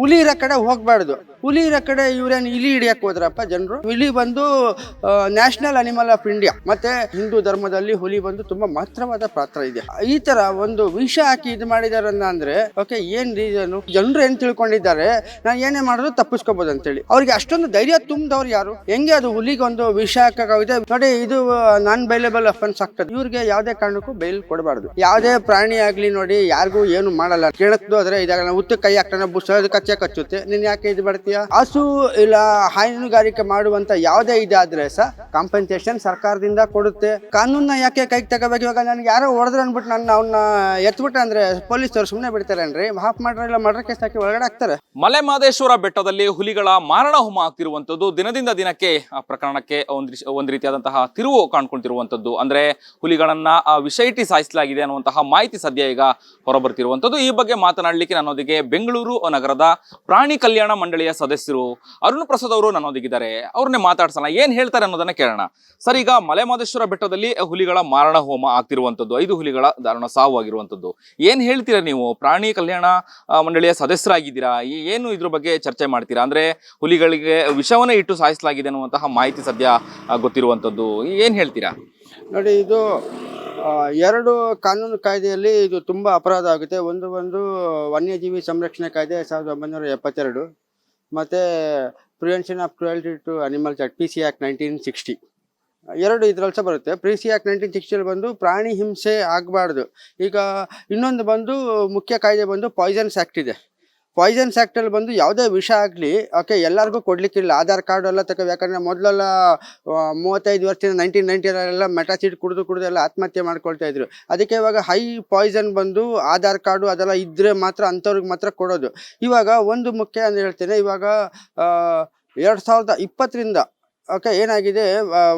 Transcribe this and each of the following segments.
ಹುಲಿ ಇರೋ ಕಡೆ ಹೋಗ್ಬಾರ್ದು. ಹುಲಿ ಇರೋ ಕಡೆ ಇವ್ರೇನು ಇಲಿ ಹಿಡಿಯಕ್ ಹೋದ್ರಪ್ಪ ಜನರು? ಹುಲಿ ಬಂದು ನ್ಯಾಷನಲ್ ಅನಿಮಲ್ ಆಫ್ ಇಂಡಿಯಾ ಮತ್ತೆ ಹಿಂದೂ ಧರ್ಮದಲ್ಲಿ ಹುಲಿ ಬಂದು ತುಂಬಾ ಮಹತ್ತರವಾದ ಪಾತ್ರ ಇದೆ. ಈ ತರ ಒಂದು ವಿಷ ಹಾಕಿ ಇದು ಮಾಡಿದಾರನ್ನ ಅಂದ್ರೆ ಓಕೆ ಏನ್ ರೀಸನ್ ಜನರು ಏನ್ ತಿಳ್ಕೊಂಡಿದ್ದಾರೆ? ನಾನು ಏನೇ ಮಾಡಿದ್ರು ತಪ್ಪಿಸ್ಕೋಬಹುದು ಅಂತೇಳಿ. ಅವ್ರಿಗೆ ಅಷ್ಟೊಂದು ಧೈರ್ಯ ತುಂಬದವ್ರು ಯಾರು? ಹೆಂಗೆ ಅದು ಹುಲಿಗೆ ಒಂದು ವಿಷ ಹಾಕಕ್ಕಾಗುತ್ತೆ? ನೋಡಿ, ಇದು ನಾನ್ ಬೈಲೇಬಲ್ ಅಫೆನ್ಸ್ ಆಗ್ತದೆ. ಇವ್ರಿಗೆ ಯಾವುದೇ ಕಾರಣಕ್ಕೂ ಬೈಲ್ ಕೊಡಬಾರ್ದು. ಯಾವುದೇ ಪ್ರಾಣಿ ಆಗ್ಲಿ ನೋಡಿ, ಯಾರಿಗೂ ಏನು ಮಾಡಲ್ಲ. ಕೇಳಕ್ದು ಆದ್ರೆ ಇದಾಗ ಉತ್ತ ಕೈ ಹಾಕ್ತಾನೆ ಬುಸ್ ಕಚ್ಚೆ ಕಚ್ಚುತ್ತೆ. ನೀನ್ ಯಾಕೆ ಇದು ಮಾಡ್ತೀಯ ಹಸು ಇಲ್ಲ ಹೈನುಗಾರಿಕೆ ಮಾಡುವಂತ ಯಾವುದೇ ಇದಾದ್ರೆ ಸಹ ಕಾಂಪನ್ಸೇಷನ್ ಸರ್ಕಾರದಿಂದ ಕೊಡುತ್ತೆ. ಕಾನೂನ್ನ ಯಾಕೆ ಕೈಗೆ ತಗೋಬೇಕು? ಇವಾಗ ನನಗೆ ಯಾರೋ ಹೊಡೆದ್ರೆ ಅಂದ್ಬಿಟ್ಟು ನನ್ನ ಅವನ್ನ ಎತ್ಬಿಟ್ಟೆ ಅಂದ್ರೆ ಪೊಲೀಸರು ಸುಮ್ಮನೆ ಬಿಡ್ತಾರೇನ್ರಿ ಹಾಫ್ ಮಾಡ್ರಲ್ಲ ಮರ್ಡರ್ ಕೇಸ್ ಹಾಕಿ ಒಳಗಡೆ ಹಾಕ್ತಾರೆ. ಮಲೆ ಮಹದೇಶ್ವರ ಬೆಟ್ಟದಲ್ಲಿ ಹುಲಿಗಳ ಮಾರಣ ಹೋಮ ಆಗ್ತಿರುವಂತದ್ದು ದಿನದಿಂದ ದಿನಕ್ಕೆ ಆ ಪ್ರಕರಣಕ್ಕೆ ಒಂದ್ ಒಂದ್ ರೀತಿಯಾದಂತಹ ತಿರುವು ಕಾಣ್ಕೊಂತಿರುವಂತದ್ದು ಅಂದ್ರೆ ಹುಲಿಗಳನ್ನ ಆ, ವಿಷ ಇಟ್ಟಿ ಸಾಯಿಸಲಾಗಿದೆ ಅನ್ನುವಂತಹ ಮಾಹಿತಿ ಸದ್ಯ ಈಗ ಹೊರಬರ್ತಿರುವಂತದ್ದು. ಈ ಬಗ್ಗೆ ಮಾತನಾಡಲಿಕ್ಕೆ ನನ್ನೊಂದಿಗೆ ಬೆಂಗಳೂರು ನಗರದ ಪ್ರಾಣಿ ಕಲ್ಯಾಣ ಮಂಡಳಿಯ ಸದಸ್ಯರು ಅರುಣ್ ಪ್ರಸಾದ್ ಅವರು ನನ್ನೊಂದಿಗಿದ್ದಾರೆ. ಅವ್ರನ್ನೇ ಮಾತಾಡ್ಸೋಣ, ಏನ್ ಹೇಳ್ತಾರೆ ಅನ್ನೋದನ್ನ ಕೇಳೋಣ. ಸರ್, ಈಗ ಮಲೆ ಮಹದೇಶ್ವರ ಬೆಟ್ಟದಲ್ಲಿ ಹುಲಿಗಳ ಮಾರಣ ಹೋಮ ಆಗ್ತಿರುವಂತದ್ದು, ಐದು ಹುಲಿಗಳ ದಾರುಣ ಸಾವು ಆಗಿರುವಂತದ್ದು. ಏನ್ ಹೇಳ್ತೀರಾ ನೀವು? ಪ್ರಾಣಿ ಕಲ್ಯಾಣ ಮಂಡಳಿಯ ಸದಸ್ಯರಾಗಿದ್ದೀರಾ? ಏನು ಇದ್ರ ಬಗ್ಗೆ ಚರ್ಚೆ ಮಾಡ್ತೀರಾ? ಅಂದ್ರೆ ಹುಲಿಗಳಿಗೆ ವಿಷವನ್ನ ಇಟ್ಟು ಸಾಯಿಸಲಾಗಿದೆ ಅನ್ನುವಂತಹ ಮಾಹಿತಿ ಸದ್ಯ ಗೊತ್ತಿರುವಂತದ್ದು. ಏನ್ ಹೇಳ್ತೀರಾ? ನೋಡಿ, ಇದು ಎರಡು ಕಾನೂನು ಕಾಯ್ದೆಯಲ್ಲಿ ಇದು ತುಂಬ ಅಪರಾಧ ಆಗುತ್ತೆ. ಒಂದು ಒಂದು, ವನ್ಯಜೀವಿ ಸಂರಕ್ಷಣೆ ಕಾಯ್ದೆ ಸಾವಿರದ ಒಂಬೈನೂರ ಎಪ್ಪತ್ತೆರಡು. ಮತ್ತು prevention of cruelty to animals act P C act nineteen sixty ಎರಡು ಇದ್ರಲ್ಲಿ ಸಹ ಬರುತ್ತೆ. ಪಿ ಸಿ ಆ್ಯಕ್ಟ್ ನೈನ್ಟೀನ್ ಸಿಕ್ಸ್ಟಿಯಲ್ಲಿ ಬಂದು ಪ್ರಾಣಿ ಹಿಂಸೆ ಆಗಬಾರ್ದು. ಈಗ ಇನ್ನೊಂದು ಬಂದು ಮುಖ್ಯ ಕಾಯ್ದೆ ಬಂದು ಪಾಯ್ಸನ್ಸ್ ಆ್ಯಕ್ಟ್ ಇದೆ. ಪಾಯ್ಸನ್ಸ್ ಆ್ಯಕ್ಟಲ್ಲಿ ಬಂದು ಯಾವುದೇ ವಿಷ ಆಗಲಿ ಓಕೆ ಎಲ್ಲರಿಗೂ ಕೊಡಲಿಕ್ಕಿಲ್ಲ. ಆಧಾರ್ ಕಾರ್ಡ್ ಎಲ್ಲ ತಗೋ ಯಾಕಂದರೆ ಮೊದಲೆಲ್ಲ ಮೂವತ್ತೈದು ವರ್ಷದಿಂದ ನೈನ್ಟೀನ್ ನೈನ್ಟಿನಲ್ಲೆಲ್ಲ ಮೆಟಾಸಿಡ್ ಕುಡಿದು ಕುಡಿದು ಎಲ್ಲ ಆತ್ಮಹತ್ಯೆ ಮಾಡ್ಕೊಳ್ತಾ ಇದ್ರು. ಅದಕ್ಕೆ ಇವಾಗ ಹೈ ಪಾಯ್ಸನ್ ಬಂದು ಆಧಾರ್ ಕಾರ್ಡು ಅದೆಲ್ಲ ಇದ್ರೆ ಮಾತ್ರ ಅಂಥವ್ರಿಗೆ ಮಾತ್ರ ಕೊಡೋದು. ಇವಾಗ ಒಂದು ಮುಖ್ಯ ಅಂತ ಹೇಳ್ತೇನೆ, ಇವಾಗ ಎರಡು ಸಾವಿರದ ಇಪ್ಪತ್ತರಿಂದ ಓಕೆ ಏನಾಗಿದೆ?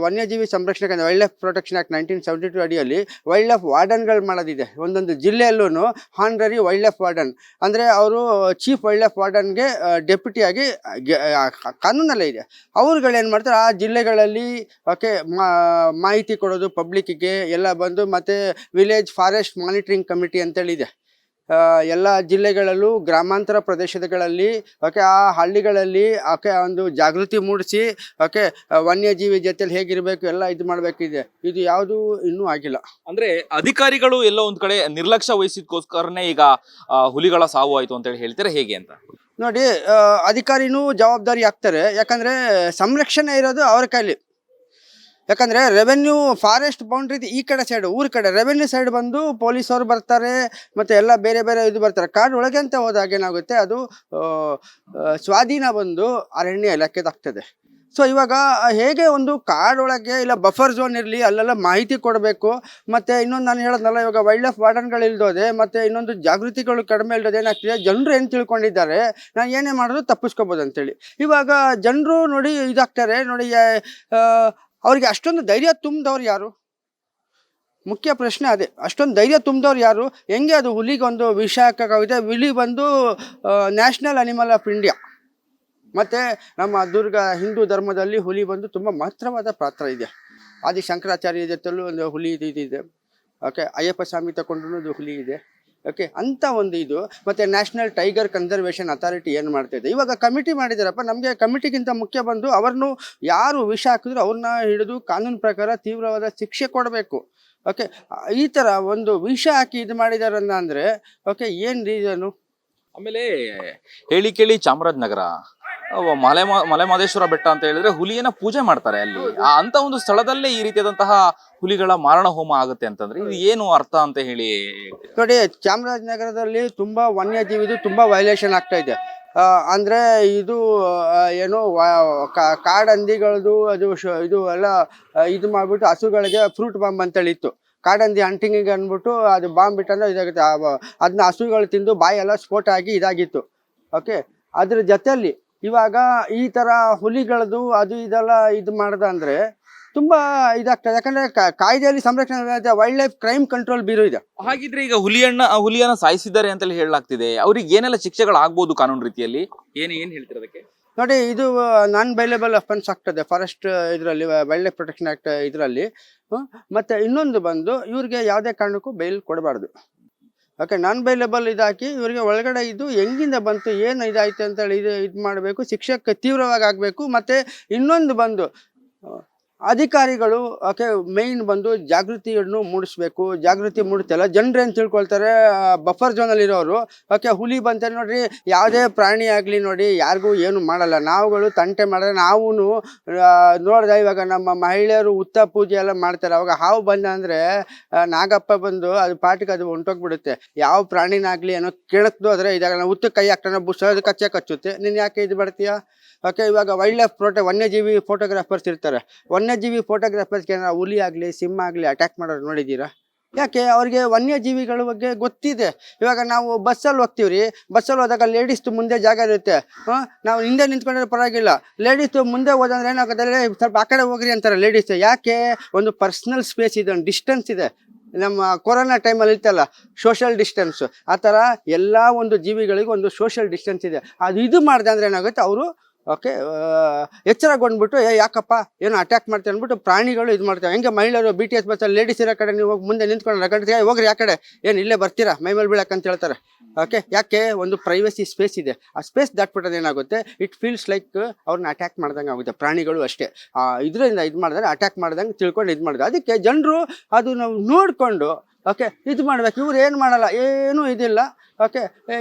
ವನ್ಯಜೀವಿ ಸಂರಕ್ಷಣೆ ಕಾಯ್ದೆ wildlife protection act nineteen seventy two ಅಡಿಯಲ್ಲಿ ವೈಲ್ಡ್ ಲೈಫ್ ವಾರ್ಡನ್ಗಳು ಮಾಡೋದಿದೆ. ಒಂದೊಂದು ಜಿಲ್ಲೆಯಲ್ಲೂ ಹಾನ್ರರಿ ವೈಲ್ಡ್ ಲೈಫ್ ವಾರ್ಡನ್ ಅಂದರೆ ಅವರು ಚೀಫ್ ವೈಲ್ಡ್ ಲೈಫ್ ವಾರ್ಡನ್ಗೆ ಡೆಪ್ಯೂಟಿಯಾಗಿ ಕಾನೂನಲ್ಲೇ ಇದೆ. ಅವ್ರುಗಳೇನು ಮಾಡ್ತಾರೆ? ಆ ಜಿಲ್ಲೆಗಳಲ್ಲಿ ಓಕೆ ಮಾಹಿತಿ ಕೊಡೋದು ಪಬ್ಲಿಕ್ಕಿಗೆ ಎಲ್ಲ ಬಂದು ಮತ್ತು ವಿಲೇಜ್ ಫಾರೆಸ್ಟ್ ಮಾನಿಟ್ರಿಂಗ್ ಕಮಿಟಿ ಅಂತೇಳಿ ಇದೆ. ಆ, ಎಲ್ಲ ಜಿಲ್ಲೆಗಳಲ್ಲೂ ಗ್ರಾಮಾಂತರ ಪ್ರದೇಶಗಳಲ್ಲಿ ಓಕೆ ಆ ಹಳ್ಳಿಗಳಲ್ಲಿ ಓಕೆ ಒಂದು ಜಾಗೃತಿ ಮೂಡಿಸಿ ಓಕೆ ವನ್ಯಜೀವಿ ಜೊತೆಲಿ ಹೇಗಿರಬೇಕು ಎಲ್ಲ ಇದು ಮಾಡಬೇಕಿದೆ. ಇದು ಯಾವುದು ಇನ್ನೂ ಆಗಿಲ್ಲ. ಅಂದ್ರೆ ಅಧಿಕಾರಿಗಳು ಎಲ್ಲೋ ಒಂದು ಕಡೆ ನಿರ್ಲಕ್ಷ್ಯ ವಹಿಸಿದ್ಕೋಸ್ಕರನೇ ಈಗ ಆ, ಹುಲಿಗಳ ಸಾವು ಆಯ್ತು ಅಂತ ಹೇಳಿ ಹೇಳ್ತೀರಾ ಹೇಗೆ ಅಂತ? ನೋಡಿ ಆ, ಅಧಿಕಾರಿನೂ ಜವಾಬ್ದಾರಿ ಆಗ್ತಾರೆ ಯಾಕಂದರೆ ಸಂರಕ್ಷಣೆ ಇರೋದು ಅವರ ಕೈಲಿ. ಯಾಕಂದರೆ ರೆವೆನ್ಯೂ ಫಾರೆಸ್ಟ್ ಬೌಂಡ್ರಿ ಈ ಕಡೆ ಸೈಡ್ ಊರ ಕಡೆ. ರೆವೆನ್ಯೂ ಸೈಡ್ ಬಂದು ಪೊಲೀಸವ್ರು ಬರ್ತಾರೆ, ಮತ್ತು ಎಲ್ಲ ಬೇರೆ ಬೇರೆ ಇದು ಬರ್ತಾರೆ. ಕಾಡು ಒಳಗೆ ಅಂತ ಹೋದಾಗ ಏನಾಗುತ್ತೆ, ಅದು ಸ್ವಾಧೀನ ಬಂದು ಅರಣ್ಯ ಇಲಾಖೆದಾಗ್ತದೆ ಸೊ ಇವಾಗ ಹೇಗೆ ಒಂದು ಕಾಡೊಳಗೆ ಇಲ್ಲ ಬಫರ್ ಝೋನ್ ಇರಲಿ, ಅಲ್ಲೆಲ್ಲ ಮಾಹಿತಿ ಕೊಡಬೇಕು, ಮತ್ತು ಇನ್ನೊಂದು ನಾನು ಹೇಳೋದ್ನಲ್ಲ, ಇವಾಗ ವೈಲ್ಡ್ ಲೈಫ್ ವಾರ್ಡನ್ಗಳು ಇಲ್ದೋದೆ, ಮತ್ತು ಇನ್ನೊಂದು ಜಾಗೃತಿಗಳು ಕಡಿಮೆ ಇಲ್ದೋದೆ ಏನಾಗ್ತಿದೆ, ಜನರು ಏನು ತಿಳ್ಕೊಂಡಿದ್ದಾರೆ, ನಾನು ಏನೇ ಮಾಡಿದ್ರು ತಪ್ಪಿಸ್ಕೋಬೋದು ಅಂತೇಳಿ. ಇವಾಗ ಜನರು ನೋಡಿ ಇದಾಗ್ತಾರೆ, ನೋಡಿ ಅವ್ರಿಗೆ ಅಷ್ಟೊಂದು ಧೈರ್ಯ ತುಂಬಿದವ್ರು ಯಾರು? ಮುಖ್ಯ ಪ್ರಶ್ನೆ ಅದೇ. ಅಷ್ಟೊಂದು ಧೈರ್ಯ ತುಂಬಿದವ್ರು ಯಾರು? ಹೆಂಗೆ ಅದು ಹುಲಿಗೊಂದು ವಿಷ ಹಾಕೋಕ್ಕಾಗುತ್ತೆ? ಹುಲಿ ಬಂದು ನ್ಯಾಷನಲ್ ಅನಿಮಲ್ ಆಫ್ ಇಂಡಿಯಾ ಮತ್ತು ನಮ್ಮ ದುರ್ಗ ಹಿಂದೂ ಧರ್ಮದಲ್ಲಿ ಹುಲಿ ಬಂದು ತುಂಬ ಮಹತ್ತರವಾದ ಪಾತ್ರ ಇದೆ. ಆದಿ ಶಂಕರಾಚಾರ್ಯ ಜೊತೆಲೂ ಒಂದು ಹುಲಿ ಇದು ಇದೆ. ಓಕೆ, ಅಯ್ಯಪ್ಪ ಸ್ವಾಮಿ ತಗೊಂಡ್ರು ಹುಲಿ ಇದೆ. ಓಕೆ ಅಂತ ಒಂದು ಇದು. ಮತ್ತು ನ್ಯಾಷನಲ್ ಟೈಗರ್ ಕನ್ಸರ್ವೇಷನ್ ಅಥಾರಿಟಿ ಏನು ಮಾಡ್ತಾ ಇದೆ? ಇವಾಗ ಕಮಿಟಿ ಮಾಡಿದಾರಪ್ಪ, ನಮಗೆ ಕಮಿಟಿಗಿಂತ ಮುಖ್ಯ ಬಂದು ಅವ್ರನ್ನು ಯಾರು ವಿಷ ಹಾಕಿದ್ರು ಅವ್ರನ್ನ ಹಿಡಿದು ಕಾನೂನು ಪ್ರಕಾರ ತೀವ್ರವಾದ ಶಿಕ್ಷೆ ಕೊಡಬೇಕು. ಓಕೆ ಈ ಥರ ಒಂದು ವಿಷ ಹಾಕಿ ಇದು ಮಾಡಿದಾರನ್ನ ಅಂದರೆ ಓಕೆ ಏನು ರೀಸನು ಆಮೇಲೆ ಹೇಳಿ ಕೇಳಿ ಚಾಮರಾಜನಗರ. ಮಲೆ ಮ- ಮಲೆ ಮಹದೇಶ್ವರ ಬೆಟ್ಟ ಅಂತ ಹೇಳಿದ್ರೆ ಹುಲಿಯನ್ನ ಪೂಜೆ ಮಾಡ್ತಾರೆ ಅಲ್ಲಿ. ಅಂತ ಒಂದು ಸ್ಥಳದಲ್ಲೇ ಈ ರೀತಿಯಾದಂತಹ ಹುಲಿಗಳ ಮಾರಣ ಹೋಮ ಆಗುತ್ತೆ ಅಂತಂದ್ರೆ ಇದು ಏನು ಅರ್ಥ ಅಂತ ಹೇಳಿ ನೋಡಿ, ಚಾಮರಾಜನಗರದಲ್ಲಿ ತುಂಬಾ ವನ್ಯಜೀವಿದು ತುಂಬಾ ವೈಲೇಷನ್ ಆಗ್ತಾ ಇದೆ. ಅಂದ್ರೆ ಇದು ಏನು ಕಾಡಂದಿಗಳದು, ಅದು ಇದು ಎಲ್ಲ ಇದು ಮಾಡ್ಬಿಟ್ಟು ಹಸುಗಳಿಗೆ ಫ್ರೂಟ್ ಬಾಂಬ್ ಅಂತೇಳಿ ಇತ್ತು ಕಾಡಂದಿ ಹಂಟಿಂಗಿಗೆ ಅಂದ್ಬಿಟ್ಟು ಅದು ಬಾಂಬ್ ಬಿಟ್ಟಂದ್ರೆ ಇದಾಗುತ್ತೆ. ಅದನ್ನ ಹಸುಗಳು ತಿಂದು ಬಾಯೆಲ್ಲ ಸ್ಫೋಟ ಆಗಿ ಇದಾಗಿತ್ತು. ಓಕೆ ಅದ್ರ ಜೊತೆಯಲ್ಲಿ ಇವಾಗ ಈ ತರ ಹುಲಿಗಳದು ಅದು ಇದೆಲ್ಲ ಇದು ಮಾಡ್ದ ಅಂದ್ರೆ ತುಂಬಾ ಇದಾಗ್ತದೆ. ಯಾಕಂದ್ರೆ ಕಾಯ್ದೆಯಲ್ಲಿ ಸಂರಕ್ಷಣೆ wildlife crime control bureau ಇದೆ. ಹಾಗಿದ್ರೆ ಈಗ ಹುಲಿಯನ್ನ ಹುಲಿಯನ್ನ ಸಾಯಿಸಿದ್ದಾರೆ ಅಂತ ಹೇಳಲಾಗ್ತಿದೆ. ಅವ್ರಿಗೆ ಏನೆಲ್ಲ ಶಿಕ್ಷೆಗಳಾಗ್ಬೋದು ಕಾನೂನು ರೀತಿಯಲ್ಲಿ? ಏನು ಏನ್ ಹೇಳ್ತೀರ ಅದಕ್ಕೆ? ನೋಡಿ ಇದು ನಾನ್ ಬೈಲೇಬಲ್ ಅಫೆನ್ಸ್ ಆಗ್ತದೆ. ಫಾರೆಸ್ಟ್ ಇದರಲ್ಲಿ ವೈಲ್ಡ್ ಲೈಫ್ ಪ್ರೊಟೆಕ್ಷನ್ ಆಕ್ಟ್ ಇದರಲ್ಲಿ. ಮತ್ತೆ ಇನ್ನೊಂದು ಬಂದು ಇವ್ರಿಗೆ ಯಾವುದೇ ಕಾರಣಕ್ಕೂ ಬೈಲ್ ಕೊಡಬಾರ್ದು. ಓಕೆ ನಾನ್ ಬೈಲೇಬಲ್ ಇದಾಕಿ ಇವರಿಗೆ ಒಳಗಡೆ ಇದು ಹೆಂಗಿಂದ ಬಂತು, ಏನು ಇದಾಯ್ತು ಅಂತೇಳಿ ಇದು ಇದು ಮಾಡಬೇಕು ಶಿಕ್ಷಕ ತೀವ್ರವಾಗಿ ಆಗಬೇಕು, ಮತ್ತು ಇನ್ನೊಂದು ಬಂದು ಅಧಿಕಾರಿಗಳು, ಓಕೆ ಮೇಯ್ನ್ ಬಂದು ಜಾಗೃತಿಯನ್ನು ಮೂಡಿಸ್ಬೇಕು. ಜಾಗೃತಿ ಮೂಡುತ್ತಲ್ಲ ಜನರು ಏನು ತಿಳ್ಕೊಳ್ತಾರೆ ಬಫರ್ ಜೋನಲ್ಲಿರೋರು ಓಕೆ, ಹುಲಿ ಬಂತ ನೋಡ್ರಿ, ಯಾವುದೇ ಪ್ರಾಣಿ ಆಗಲಿ ನೋಡಿ, ಯಾರಿಗೂ ಏನು ಮಾಡಲ್ಲ. ನಾವುಗಳು ತಂಟೆ ಮಾಡಿದ್ರೆ ನಾವೂ ನೋಡ್ದೆ ಇವಾಗ ನಮ್ಮ ಮಹಿಳೆಯರು ಉತ್ತ ಪೂಜೆ ಎಲ್ಲ ಮಾಡ್ತಾರೆ. ಅವಾಗ ಹಾವು ಬಂದ ಅಂದರೆ ನಾಗಪ್ಪ ಬಂದು ಅದು ಪಾಟಿಗೆ ಅದು ಹೊಂಟೋಗ್ಬಿಡುತ್ತೆ. ಯಾವ ಪ್ರಾಣಿನಾಗಲಿ ಏನೋ ಕೆಣಕ್ದು ಆದರೆ ಇದಾಗ ನಾವು ಉತ್ತ ಕೈ ಹಾಕ್ತಾನೆ, ಬುಸ್, ಅದು ಕಚ್ಚೆ ಕಚ್ಚುತ್ತೆ. ನೀನು ಯಾಕೆ ಇದು ಬರ್ತೀಯಾ ಓಕೆ, ಇವಾಗ ವೈಲ್ಡ್ ಲೈಫ್ ಫೋಟೋ ವನ್ಯಜೀವಿ ಫೋಟೋಗ್ರಾಫರ್ಸ್ ಇರ್ತಾರೆ. ವನ್ಯಜೀವಿ ಫೋಟೋಗ್ರಾಫರ್ಸ್ಗೆ ನಾವು ಹುಲಿ ಆಗಲಿ, ಸಿಂಹ ಆಗಲಿ ಅಟ್ಯಾಕ್ ಮಾಡೋರು ನೋಡಿದ್ದೀರಾ? ಯಾಕೆ? ಅವ್ರಿಗೆ ವನ್ಯಜೀವಿಗಳ ಬಗ್ಗೆ ಗೊತ್ತಿದೆ. ಇವಾಗ ನಾವು ಬಸ್ಸಲ್ಲಿ ಹೋಗ್ತೀವಿ ರೀ ಬಸ್ಸಲ್ಲಿ ಹೋದಾಗ ಲೇಡೀಸ್ದು ಮುಂದೆ ಜಾಗ ಇರುತ್ತೆ. ನಾವು ಹಿಂದೆ ನಿಂತ್ಕೊಂಡ್ರೆ ಪರವಾಗಿಲ್ಲ. ಲೇಡೀಸ್ದು ಮುಂದೆ ಹೋದಂದ್ರೆ ಏನಾಗುತ್ತೆ? ಸ್ವಲ್ಪ ಆ ಕಡೆ ಹೋಗ್ರಿ ಅಂತಾರೆ ಲೇಡೀಸ್ ಯಾಕೆ? ಒಂದು ಪರ್ಸ್ನಲ್ ಸ್ಪೇಸ್ ಇದೆ, ಒಂದು ಡಿಸ್ಟೆನ್ಸ್ ಇದೆ. ನಮ್ಮ ಕೊರೋನಾ ಟೈಮಲ್ಲಿ ಇತ್ತಲ್ಲ ಸೋಷಿಯಲ್ ಡಿಸ್ಟೆನ್ಸ್ ಆ ಥರ ಎಲ್ಲ ಒಂದು ಜೀವಿಗಳಿಗೂ ಒಂದು ಸೋಷಿಯಲ್ ಡಿಸ್ಟೆನ್ಸ್ ಇದೆ. ಅದು ಇದು ಮಾಡಿದೆ ಅಂದರೆ ಏನಾಗುತ್ತೆ? ಅವರು ಓಕೆ ಎಚ್ಚರಗೊಂಡ್ಬಿಟ್ಟು ಏ, ಯಾಕಪ್ಪ? ಏನು ಅಟ್ಯಾಕ್ ಮಾಡ್ತೀವಿ ಅಂದ್ಬಿಟ್ಟು ಪ್ರಾಣಿಗಳು ಇದು ಮಾಡ್ತಾರೆ ಹೆಂಗೆ ಮಹಿಳೆಯರು ಬಿ ಟಿ ಎಸ್ ಬಸ್ಸಲ್ಲಿ ಲೇಡೀಸ್ ಇರೋ ಕಡೆ ನೀವು ಮುಂದೆ ನಿಂತ್ಕೊಂಡು ರಗಡ್ತೀಯ ಹೋಗ್ರಿ ಆ ಕಡೆ. ಏನು ಇಲ್ಲೇ ಬರ್ತೀರಾ? ಮೈ ಮೇಲೆ ಬೀಳಕ್ಕೆ ಅಂತ ಹೇಳ್ತಾರೆ. ಓಕೆ, ಯಾಕೆ? ಒಂದು ಪ್ರೈವಸಿ ಸ್ಪೇಸ್ ಇದೆ. ಆ ಸ್ಪೇಸ್ ದಾಟ್ಬಿಟ್ಟೋದು ಏನಾಗುತ್ತೆ? ಇಟ್ ಫೀಲ್ಸ್ ಲೈಕ್ ಅವ್ರನ್ನ ಅಟ್ಯಾಕ್ ಮಾಡ್ದಂಗೆ ಆಗುತ್ತೆ. ಪ್ರಾಣಿಗಳು ಅಷ್ಟೇ. ಇದರಿಂದ ಇದು ಮಾಡಿದ್ರೆ ಅಟ್ಯಾಕ್ ಮಾಡ್ದಂಗೆ ತಿಳ್ಕೊಂಡು ಇದು ಮಾಡಿದ್ರೆ ಅದಕ್ಕೆ ಜನರು ಅದು ನಾವು ನೋಡಿಕೊಂಡು ಓಕೆ ಇದು ಮಾಡ್ಬೇಕು. ಇವ್ರು ಏನು ಮಾಡಲ್ಲ? ಏನೂ ಇದಿಲ್ಲ. ಓಕೆ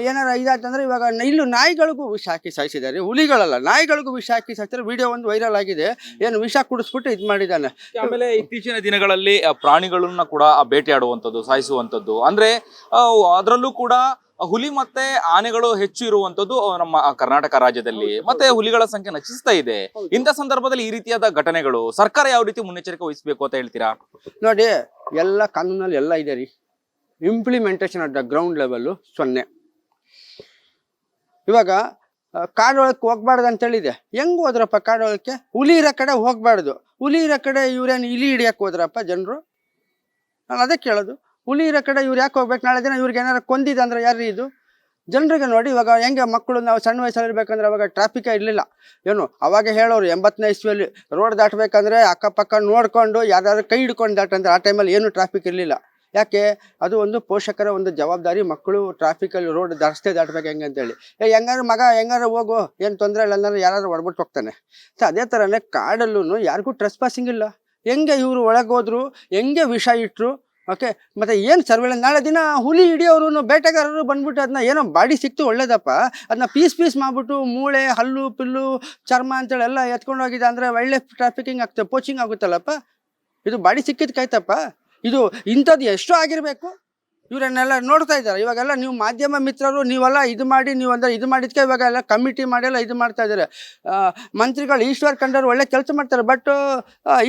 ಏನಾರ ಇದಾಯ್ತಂದ್ರೆ ಇವಾಗ ಇಲ್ಲೂ ನಾಯಿಗಳಿಗೂ ವಿಷ ಹಾಕಿ ಸಾಯಿಸಿದ್ದಾರೆ. ಹುಲಿಗಳಲ್ಲ, ನಾಯಿಗಳಿಗೂ ವಿಷ ಹಾಕಿ ಸಾಯಿಸಿದ್ರೆ ವಿಡಿಯೋ ಒಂದು ವೈರಲ್ ಆಗಿದೆ. ಏನು ವಿಷ ಕುಡಿಸ್ಬಿಟ್ಟು ಇದು ಮಾಡಿದ್ದಾನೆ. ಆಮೇಲೆ ಇತ್ತೀಚಿನ ದಿನಗಳಲ್ಲಿ ಪ್ರಾಣಿಗಳನ್ನ ಕೂಡ ಬೇಟೆಯಾಡುವಂಥದ್ದು, ಸಾಯಿಸುವಂಥದ್ದು. ಅಂದ್ರೆ ಅದರಲ್ಲೂ ಕೂಡ ಹುಲಿ ಮತ್ತೆ ಆನೆಗಳು ಹೆಚ್ಚು ಇರುವಂತದ್ದು ನಮ್ಮ ಕರ್ನಾಟಕ ರಾಜ್ಯದಲ್ಲಿ. ಮತ್ತೆ ಹುಲಿಗಳ ಸಂಖ್ಯೆ ನಚಿಸ್ತಾ ಇದೆ. ಇಂಥ ಸಂದರ್ಭದಲ್ಲಿ ಈ ರೀತಿಯಾದ ಘಟನೆಗಳು ಸರ್ಕಾರ ಯಾವ ರೀತಿ ಮುನ್ನೆಚ್ಚರಿಕೆ ವಹಿಸಬೇಕು ಅಂತ ಹೇಳ್ತೀರಾ? ನೋಡಿ ಎಲ್ಲ ಕಾನೂನಲ್ಲಿ ಎಲ್ಲ ಇದೆ ರೀ. Implementation at the ground level ಸೊನ್ನೆ. ಇವಾಗ ಕಾಡೊಳಕ್ಕೆ ಹೋಗ್ಬಾರ್ದು ಅಂತೇಳಿದೆ ಹೆಂಗ್ ಹೋದ್ರಪ್ಪ ಕಾಡೊಳಕ್ಕೆ? ಹುಲಿ ಇರೋ ಕಡೆ ಹೋಗ್ಬಾರ್ದು. ಹುಲಿ ಇರೋ ಕಡೆ ಇವ್ರೇನು ಇಲಿ ಹಿಡಿಯಕ್ಕೆ ಹೋದ್ರಪ್ಪ ಜನರು? ನಾನು ಅದೇ ಕೇಳೋದು. ಹುಲಿ ಇರೋ ಕಡೆ ಇವ್ರು ಯಾಕೆ ಹೋಗ್ಬೇಕು? ನಾಳೆ ದಿನ ಇವ್ರಿಗೆ ಏನಾರು ಕೊಂದಿದೆ ಅಂದ್ರೆ ಯಾರು ಇದು? ಜನರಿಗೆ ನೋಡಿ ಇವಾಗ ಹೆಂಗೆ ಮಕ್ಕಳು ನಾವು ಸಣ್ಣ ವಯಸ್ಸಲ್ಲಿ ಇರಬೇಕಂದ್ರೆ ಅವಾಗ ಟ್ರಾಫಿಕೇ ಇರಲಿಲ್ಲ. ಏನು, ಅವಾಗ ಹೇಳೋರು ಎಂಬತ್ತನೇ ಇಸ್ವಿಯಲ್ಲಿ ರೋಡ್ ದಾಟಬೇಕಂದ್ರೆ ಅಕ್ಕಪಕ್ಕ ನೋಡಿಕೊಂಡು ಯಾರ್ಯಾರು ಕೈ ಹಿಡ್ಕೊಂಡು ದಾಟಂದ್ರೆ ಆ ಟೈಮಲ್ಲಿ ಏನು ಟ್ರಾಫಿಕ್ ಇರಲಿಲ್ಲ. ಯಾಕೆ? ಅದು ಒಂದು ಪೋಷಕರ ಒಂದು ಜವಾಬ್ದಾರಿ. ಮಕ್ಕಳು ಟ್ರಾಫಿಕಲ್ಲಿ ರೋಡ್ ದಾಟಿಸ್ತೇ ದಾಟ್ಬೇಕು ಹೆಂಗೆ ಅಂತೇಳಿ. ಏ ಹೆಂಗಾರು ಮಗ ಹೆಂಗಾರು ಹೋಗು, ಏನು ತೊಂದರೆ ಇಲ್ಲ ಅಂದ್ರೆ ಯಾರು ಹೊಡ್ಬಿಟ್ಟು ಹೋಗ್ತಾನೆ. ಸೊ, ಅದೇ ಥರನೇ ಕಾಡಲ್ಲೂ ಯಾರಿಗೂ ಟ್ರೆಸ್ ಪಾಸಿಂಗ್ ಇಲ್ಲ. ಹೆಂಗೆ ಇವರು ಒಳಗೆ ಹೋದ್ರು, ಹೆಂಗೆ ವಿಷ ಇಟ್ಟರು ಓಕೆ, ಮತ್ತು ಏನು ಸರ್ವೆಲೆನ್ಸ್ ನಾಳೆ ದಿನ ಹುಲಿ ಹಿಡಿಯೋರು ಬೇಟೆಗಾರರು ಬಂದ್ಬಿಟ್ಟು ಅದನ್ನ ಏನೋ ಬಾಡಿ ಸಿಕ್ತು ಒಳ್ಳೇದಪ್ಪ. ಅದನ್ನ ಪೀಸ್ ಪೀಸ್ ಮಾಡ್ಬಿಟ್ಟು ಮೂಳೆ, ಹಲ್ಲು, ಪಿಲ್ಲು, ಚರ್ಮ ಅಂತೇಳಿ ಎಲ್ಲ ಎತ್ಕೊಂಡು ಹೋಗಿದೆ ಅಂದರೆ ಒಳ್ಳೆ ಟ್ರಾಫಿಕಿಂಗ್ ಆಗ್ತದೆ ಪೋಚಿಂಗ್ ಆಗುತ್ತಲ್ಲಪ್ಪ? ಇದು ಬಾಡಿ ಸಿಕ್ಕಿದ್ಕಾಯ್ತಪ್ಪ ಇದು ಇಂಥದ್ದು ಎಷ್ಟು ಆಗಿರಬೇಕು. ಇವರನ್ನೆಲ್ಲ ನೋಡ್ತಾ ಇದ್ದಾರೆ. ಇವಾಗೆಲ್ಲ ನೀವು ಮಾಧ್ಯಮ ಮಿತ್ರರು ನೀವೆಲ್ಲ ಇದು ಮಾಡಿ ನೀವು ಅಂದ್ರೆ ಇದು ಮಾಡಿದ್ಕೆ ಇವಾಗ ಎಲ್ಲ ಕಮಿಟಿ ಮಾಡಿ ಎಲ್ಲ ಇದು ಮಾಡ್ತಾ ಇದ್ದಾರೆ. ಮಂತ್ರಿಗಳು ಈಶ್ವರ್ ಕಂಡರು ಒಳ್ಳೆ ಕೆಲಸ ಮಾಡ್ತಾರೆ ಬಟ್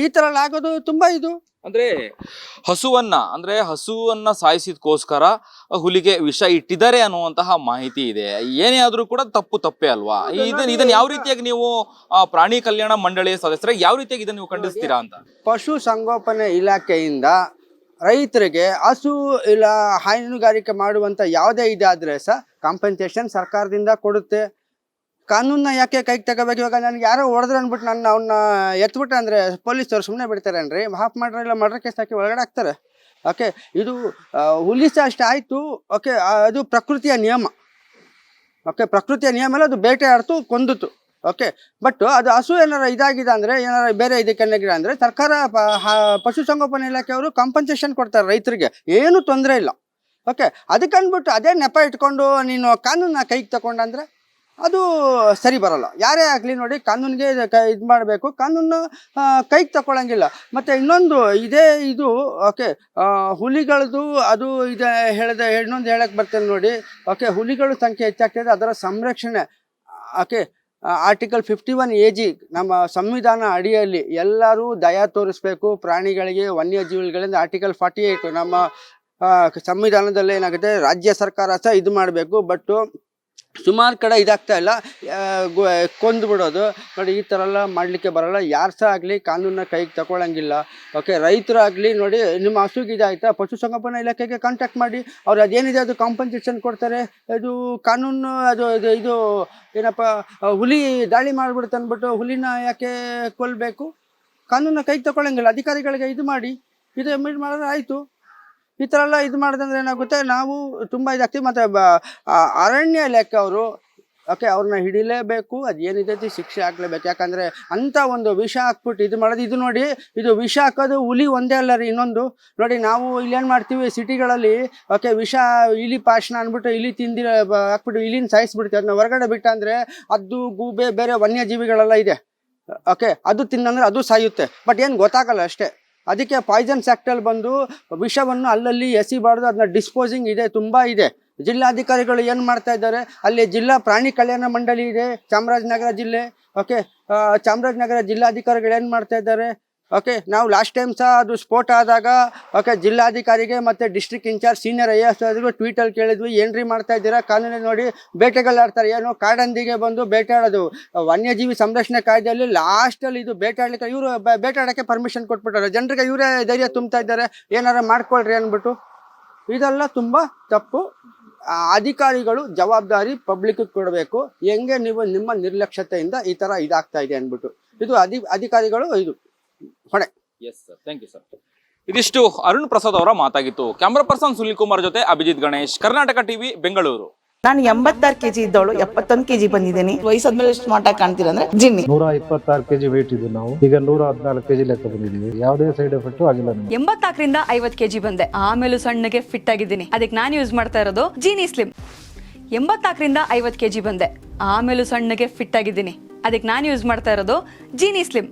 ಈ ಥರ ಎಲ್ಲ ಆಗೋದು ತುಂಬ ಇದು. ಅಂದ್ರೆ ಹಸುವನ್ನ ಅಂದ್ರೆ ಹಸುವನ್ನ ಸಾಯಿಸಿದಕ್ಕೋಸ್ಕರ ಹುಲಿಗೆ ವಿಷ ಇಟ್ಟಿದ್ದಾರೆ ಅನ್ನುವಂತಹ ಮಾಹಿತಿ ಇದೆ. ಏನೇ ಆದ್ರೂ ಕೂಡ ತಪ್ಪು ತಪ್ಪೇ ಅಲ್ವಾ? ಇದನ್ನ ಇದನ್ನ ಯಾವ ರೀತಿಯಾಗಿ ನೀವು ಪ್ರಾಣಿ ಕಲ್ಯಾಣ ಮಂಡಳಿಯ ಸದಸ್ಯರ ಯಾವ ರೀತಿಯಾಗಿ ಇದನ್ನ ನೀವು ಖಂಡಿಸ್ತೀರಾ ಅಂತ? ಪಶು ಸಂಗೋಪನೆ ಇಲಾಖೆಯಿಂದ ರೈತರಿಗೆ ಹಸು ಇಲ್ಲ ಹೈನುಗಾರಿಕೆ ಮಾಡುವಂಥ ಯಾವುದೇ ಇದಾದರೆ ಸಹ ಕಾಂಪನ್ಸೇಷನ್ ಸರ್ಕಾರದಿಂದ ಕೊಡುತ್ತೆ. ಕಾನೂನನ್ನ ಯಾಕೆ ಕೈಗೆ ತಗೋಬೇಕು? ಇವಾಗ ನನಗೆ ಯಾರೋ ಹೊಡೆದ್ರೆ ಅಂದ್ಬಿಟ್ಟು ನನ್ನ ಅವನ್ನ ಎತ್ಬಿಟ್ಟೆ ಅಂದರೆ ಪೊಲೀಸರು ಸುಮ್ಮನೆ ಬಿಡ್ತಾರೇನ್ರಿ? ಹಾಫ್ ಮಾಡ್ರೆ ಇಲ್ಲ ಮರ್ಡರ್ ಕೇಸ್ ಹಾಕಿ ಒಳಗಡೆ ಹಾಕ್ತಾರೆ. ಓಕೆ ಇದು ಹುಲಿಸ ಅಷ್ಟೇ ಆಯಿತು. ಓಕೆ ಅದು ಪ್ರಕೃತಿಯ ನಿಯಮ. ಓಕೆ ಪ್ರಕೃತಿಯ ನಿಯಮ ಎಲ್ಲ ಅದು ಬೇಟೆ ಆಡ್ತು ಕೊಂದಿತು ಓಕೆ ಬಟ್ ಅದು ಹಸು ಏನಾರ ಇದಾಗಿದೆ ಅಂದರೆ, ಏನಾರ ಬೇರೆ ಇದಕ್ಕೆ ಅಂದ್ರೆ, ಸರ್ಕಾರ ಪಶುಸಂಗೋಪನಾ ಇಲಾಖೆಯವರು ಕಾಂಪನ್ಸೇಷನ್ ಕೊಡ್ತಾರೆ ರೈತರಿಗೆ. ಏನು ತೊಂದರೆ ಇಲ್ಲ. ಓಕೆ ಅದಕ್ಕೆ ಅಂದ್ಬಿಟ್ಟು ಅದೇ ನೆಪ ಇಟ್ಕೊಂಡು ನೀನು ಕಾನೂನ ಕೈಗೆ ತಗೊಂಡಂದ್ರೆ ಅದು ಸರಿ ಬರಲ್ಲ. ಯಾರೇ ಆಗಲಿ ನೋಡಿ ಕಾನೂನಿಗೆ ಇದು ಮಾಡಬೇಕು. ಕಾನೂನು ಕೈಗೆ ತಗೊಳ್ಳೋಂಗಿಲ್ಲ ಮತ್ತು ಇನ್ನೊಂದು ಇದೇ ಇದು ಓಕೆ ಹುಲಿಗಳದು ಅದು ಇದು ಹೇಳಿದೆ, ಇನ್ನೊಂದು ಹೇಳಕ್ಕೆ ಬರ್ತೇನೆ ನೋಡಿ. ಓಕೆ ಹುಲಿಗಳ ಸಂಖ್ಯೆ ಹೆಚ್ಚಾಗ್ತದೆ. ಅದರ ಸಂರಕ್ಷಣೆ okay article fifty one A G ನಮ್ಮ ಸಂವಿಧಾನ ಅಡಿಯಲ್ಲಿ ಎಲ್ಲರೂ ದಯ ತೋರಿಸ್ಬೇಕು. ಪ್ರಾಣಿಗಳಿಗೆ, ವನ್ಯಜೀವಿಗಳಿಂದ ಆರ್ಟಿಕಲ್ ಫಾರ್ಟಿ ಏಯ್ಟು ನಮ್ಮ ಸಂವಿಧಾನದಲ್ಲಿ ಏನಾಗುತ್ತೆ? ರಾಜ್ಯ ಸರ್ಕಾರ ಸಹ ಇದು ಮಾಡಬೇಕು. ಬಟ್ಟು ಸುಮಾರು ಕಡೆ ಇದಾಗ್ತಾ ಇಲ್ಲ. ಕೊಂದು ಬಿಡೋದು. ನೋಡಿ, ಈ ಥರ ಎಲ್ಲ ಮಾಡಲಿಕ್ಕೆ ಬರೋಲ್ಲ. ಯಾರು ಸಹ ಆಗಲಿ ಕಾನೂನನ್ನ ಕೈಗೆ ತಗೊಳ್ಳಂಗಿಲ್ಲ ಓಕೆ ರೈತರಾಗಲಿ ನೋಡಿ, ನಿಮ್ಮ ಹಸುಗೆ ಇದಾಯ್ತಾ? ಪಶುಸಂಗೋಪನಾ ಇಲಾಖೆಗೆ ಕಾಂಟ್ಯಾಕ್ಟ್ ಮಾಡಿ. ಅವ್ರು ಅದೇನಿದೆ? ಅದು ಕಾಂಪನ್ಸೇಷನ್ ಕೊಡ್ತಾರೆ. ಅದು ಕಾನೂನು, ಅದು ಇದು ಇದು ಏನಪ್ಪ, ಹುಲಿ ದಾಳಿ ಮಾಡಿಬಿಡುತ್ತೆ ಅಂದ್ಬಿಟ್ಟು ಹುಲಿನ ಯಾಕೆ ಕೊಲ್ಲಬೇಕು ಕಾನೂನನ್ನ ಕೈಗೆ ತಗೊಳ್ಳಂಗಿಲ್ಲ ಅಧಿಕಾರಿಗಳಿಗೆ ಇದು ಮಾಡಿ. ಇದು ಮೀಟ್ ಮಾಡಿದ್ರೆ ಆಯಿತು. ಈ ಥರ ಎಲ್ಲ ಇದು ಮಾಡೋದಂದ್ರೆ ಏನಾಗುತ್ತೆ? ನಾವು ತುಂಬ ಇದಾಗ್ತೀವಿ. ಮತ್ತು ಅರಣ್ಯ ಇಲಾಖೆ ಅವರು, ಓಕೆ ಅವ್ರನ್ನ ಹಿಡಿಲೇಬೇಕು. ಅದು ಏನಿದೈತಿ ಶಿಕ್ಷೆ ಹಾಕ್ಲೇಬೇಕು. ಯಾಕಂದರೆ ಅಂಥ ಒಂದು ವಿಷ ಹಾಕ್ಬಿಟ್ಟು ಇದು ಮಾಡೋದು, ಇದು ನೋಡಿ, ಇದು ವಿಷ ಹಾಕೋದು ಹುಲಿ ಒಂದೇ ಅಲ್ಲ ರೀ ಇನ್ನೊಂದು. ನೋಡಿ, ನಾವು ಇಲ್ಲೇನು ಮಾಡ್ತೀವಿ? ಸಿಟಿಗಳಲ್ಲಿ, ಓಕೆ, ವಿಷ ಇಲಿ ಪಾಷಣ ಅಂದ್ಬಿಟ್ಟು ಇಲಿ ತಿಂದಿ ಹಾಕ್ಬಿಟ್ಟು ಇಲಿನ ಸಾಯಿಸ್ಬಿಡ್ತೀವಿ. ಅದನ್ನ ಹೊರಗಡೆ ಬಿಟ್ಟ ಅಂದರೆ ಅದು ಗೂಬೆ ಬೇರೆ ವನ್ಯಜೀವಿಗಳೆಲ್ಲ ಇದೆ. ಓಕೆ, ಅದು ತಿನ್ನಂದ್ರೆ ಅದು ಸಾಯುತ್ತೆ. ಬಟ್ ಏನು ಗೊತ್ತಾಗಲ್ಲ ಅಷ್ಟೇ. ಅದಕ್ಕೆ ಪಾಯ್ಸನ್ ಸೆಕ್ಟರ್ ಬಂದು ವಿಷವನ್ನು ಅಲ್ಲಲ್ಲಿ ಎಸಿಬಾರ್ದು ಅದನ್ನ ಡಿಸ್ಪೋಸಿಂಗ್ ಇದೆ, ತುಂಬ ಇದೆ. ಜಿಲ್ಲಾಧಿಕಾರಿಗಳು ಏನು ಮಾಡ್ತಾ ಇದ್ದಾರೆ, ಅಲ್ಲಿ ಜಿಲ್ಲಾ ಪ್ರಾಣಿ ಕಲ್ಯಾಣ ಮಂಡಳಿ ಇದೆ, ಚಾಮರಾಜನಗರ ಜಿಲ್ಲೆ. ಓಕೆ ಚಾಮರಾಜನಗರ ಜಿಲ್ಲಾಧಿಕಾರಿಗಳು ಏನು ಮಾಡ್ತಾ ಇದ್ದಾರೆ ಓಕೆ ನಾವು ಲಾಸ್ಟ್ ಟೈಮ್ ಸಹ ಅದು ಸ್ಫೋಟ ಆದಾಗ ಓಕೆ ಜಿಲ್ಲಾಧಿಕಾರಿಗೆ ಮತ್ತು district incharge senior I S ಟ್ವೀಟಲ್ಲಿ ಕೇಳಿದ್ವಿ, ಏನ್ರಿ ಮಾಡ್ತಾ ಇದ್ದೀರಾ? ಕಾನೂನು ನೋಡಿ ಬೇಟೆಗಳಾಡ್ತಾರೆ ಏನು ಕಾಡಂದಿಗೆ ಬಂದು ಬೇಟಾಡೋದು ವನ್ಯಜೀವಿ ಸಂರಕ್ಷಣೆ ಕಾಯ್ದೆಯಲ್ಲಿ ಲಾಸ್ಟಲ್ಲಿ ಇದು ಬೇಟಾಡ್ಲಿಕ್ಕೆ ಇವರು ಬೇಟಾಡೋಕ್ಕೆ ಪರ್ಮಿಷನ್ ಕೊಟ್ಬಿಟ್ಟಾರೆ. ಜನರಿಗೆ ಇವರೇ ಧೈರ್ಯ ತುಂಬ್ತಾ ಇದ್ದಾರೆ. ಏನಾರ ಮಾಡ್ಕೊಳ್ರಿ ಅಂದ್ಬಿಟ್ಟು. ಇದೆಲ್ಲ ತುಂಬ ತಪ್ಪು. ಅಧಿಕಾರಿಗಳು ಜವಾಬ್ದಾರಿ ಪಬ್ಲಿಕ್ ಕೊಡಬೇಕು. ಹೆಂಗೆ ನೀವು ನಿಮ್ಮ ನಿರ್ಲಕ್ಷ್ಯತೆಯಿಂದ ಈ ಥರ ಇದಾಗ್ತಾ ಇದೆ ಅಂದ್ಬಿಟ್ಟು. ಇದು ಅಧಿ ಅಧಿಕಾರಿಗಳು ಇದು. ಹೊಣೆ. Yes sir thank you sir ಇದಿಷ್ಟು ಅರುಣ್ ಪ್ರಸಾದ್ ಅವರ ಮಾತಾಗಿತ್ತು. ಕ್ಯಾಮ್ರಾ ಪರ್ಸನ್ ಸುನಿಲ್ ಕುಮಾರ್ ಜೊತೆ ಅಭಿಜಿತ್ ಗಣೇಶ್ ಕರ್ನಾಟಕ ಟಿವಿ ಬೆಂಗಳೂರು ನಾನು ಎಂಬತ್ತಾರು ಕೆಜಿ ಇದ್ದವಳು ಎಪ್ಪತ್ತೊಂದು ಕೆಜಿ ಬಂದಿದ್ದೀನಿ. ವಯಸ್ಸಾದ್ಮೇಲೆ ಸ್ಮಾರ್ಟ್ ಆಗಿ ಕಾಣ್ತೀರಾ ಅಂದ್ರೆ ಜಿನ್ನಿ. ನೂರ ಇಪ್ಪತ್ತಾರು ಕೆಜಿ ವೇಟ್ ಇದ್ದು ನಾವು. ಈಗ ನೂರ ಹದಿನಾಲ್ಕು ಕೆಜಿ ಲೆಕ್ಕ ಬಂದಿದ್ದೀವಿ. ಯಾವುದೇ ಸೈಡ್ ಎಫೆಕ್ಟ್ ಆಗಿಲ್ಲ ಎಂಬತ್ತಾಕರಿಂದ ಎಂಬತ್ನಾಲ್ಕರಿಂದ ಐವತ್ ಕೆಜಿ ಬಂದೆ. ಆಮೇಲೆ ಸಣ್ಣಗೆ ಫಿಟ್ ಆಗಿದ್ದೀನಿ. ಅದಕ್ಕೆ ನಾನು ಯೂಸ್ ಮಾಡ್ತಾ ಇರೋದು ಜೀನಿ ಸ್ಲಿಮ್ ಎಂಬತ್ನಾಲ್ಕರಿಂದ ಐವತ್ತು ಕೆಜಿ ಬಂದೆ. ಆಮೇಲೂ ಸಣ್ಣಗೆ ಫಿಟ್ ಆಗಿದ್ದೀನಿ. ಅದಕ್ಕೆ ನಾನು ಯೂಸ್ ಮಾಡ್ತಾ ಇರೋದು ಜೀನಿ ಸ್ಲಿಮ್